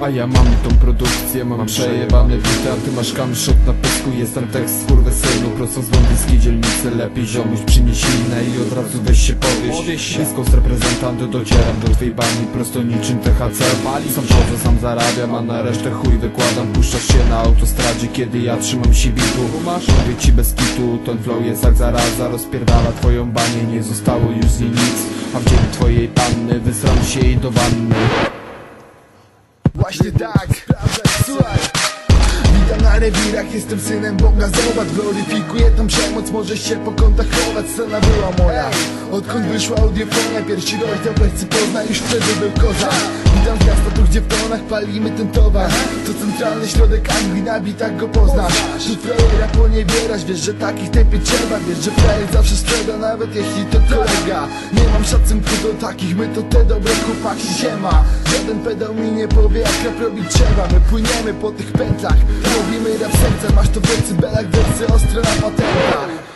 A ja mam tą produkcję, mam przejebane bity A ty masz camshot na pysku, jestem tekst skurwysynu Prosto z londyńskiej dzielnicy, lepiej ziomuś przynieś linę I od razu weź się powieś. Blisko z reprezentantu docieram do twej bani. Prosto niczym THC Sam chodzę, sam zarabiam, a na resztę chuj wykładam. Puszczasz się na autostradzie, kiedy ja trzymam sibitu Mówię ci bez kitu, ten flow jest jak zaraza. Rozpierdala twoją banię, nie zostało już z niej nic. A w dzień twojej panny wysram się jej do wanny Właśnie tak, słuchaj. Witam na rewirach, jestem synem Boga. Zobacz, gloryfikuję tą przemoc. Możesz się po kątach chować, scena była moja. Odkąd wyszła audiofonia, pierwszy rozdział plecy pozna Już wtedy był kozak. Witam z miasta, tu gdzie w tonach palimy ten towar. To centralny środek Anglii, na bitach go poznasz. Tu frajera poniewierasz, wiesz, że takich tepie trzeba. Wiesz, że frajer zawsze sprzeda, nawet jeśli to kolega. Nie mam szacunku do takich, my to te dobre chłopaki ziema Żaden pedał mi nie powie, jak rap robić trzeba. My płyniemy po tych pętlach, robimy rap serca Masz to w decybelach, wersy ostre na patentach